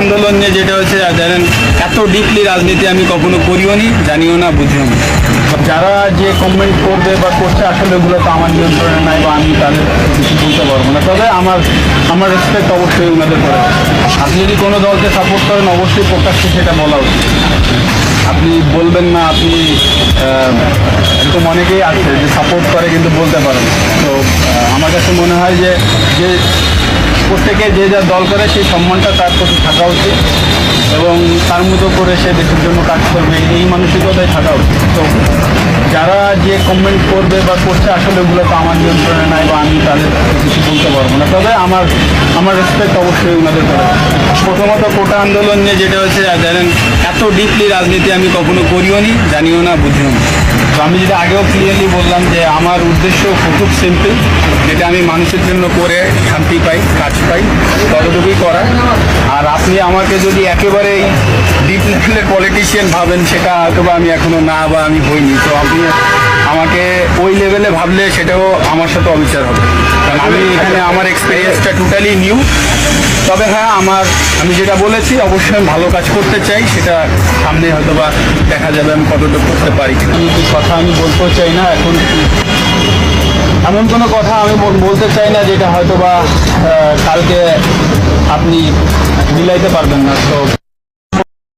আন্দোলন নিয়ে যেটা হচ্ছে জানেন, এত ডিপলি রাজনীতি আমি কখনো করিও নি, জানিও না, বুঝিও না। যারা যে কমেন্ট করবে বা করছে, আসলে ওগুলো তো আমার নিয়ন্ত্রণে নাই বা আমি তাদের কিছু বলতে পারব না। তবে আমার আমার রেসপেক্ট অবশ্যই ওনাদের করে আপনি যদি কোনো দলকে সাপোর্ট করেন, অবশ্যই প্রকাশ্যে সেটা বলা উচিত। আপনি বলবেন না, আপনি এরকম অনেকেই আছে যে সাপোর্ট করে কিন্তু বলতে পারেন। তো আমার কাছে মনে হয় যে যে প্রত্যেকে যে যা দল করে, সেই সম্মানটা তার প্রতি থাকা উচিত এবং তার মতো করে সে দেশের জন্য কাজ করবে, এই মানসিকতায় থাকা উচিত। তো যারা যে কমেন্ট করবে বা করছে, আসলে ওগুলো তো আমার নিয়ন্ত্রণে নাই বা আমি তাদের কিছু বলতে পারব না। তবে আমার আমার রেসপেক্ট অবশ্যই ওনাদের করে। প্রথমত কোটা আন্দোলন নিয়ে যেটা হচ্ছে জানেন, এত ডিপলি রাজনীতি আমি কখনো করিও নি, জানিও না, বুঝিও না। তো আমি যেটা আগেও ক্লিয়ারলি বললাম যে আমার উদ্দেশ্য খুব সিম্পল যেটা আমি মানুষের জন্য করে শান্তি পাই, কাজ পাই, ততটুকুই করা। আর আপনি আমাকে যদি একেবারেই ডিপ লেভেলের পলিটিশিয়ান ভাবেন, সেটা হয়তো আমি এখনও না বা আমি হইনি। তো আপনি লেভেলে ভাবলে সেটাও আমার সাথে অবিচার হবে। কারণ আমি এখানে আমার এক্সপিরিয়েন্সটা টোটালি নিউ তবে হ্যাঁ আমার আমি যেটা বলেছি, অবশ্যই আমি ভালো কাজ করতে চাই। সেটা সামনে হয়তো বা দেখা যাবে আমি কতটুকু করতে পারি। আমি কি কথা আমি বলতেও চাই না। এখন এমন কোনো কথা আমি বলতে চাই না যেটা হয়তো বা কালকে আপনি মিলাইতে পারবেন না। তো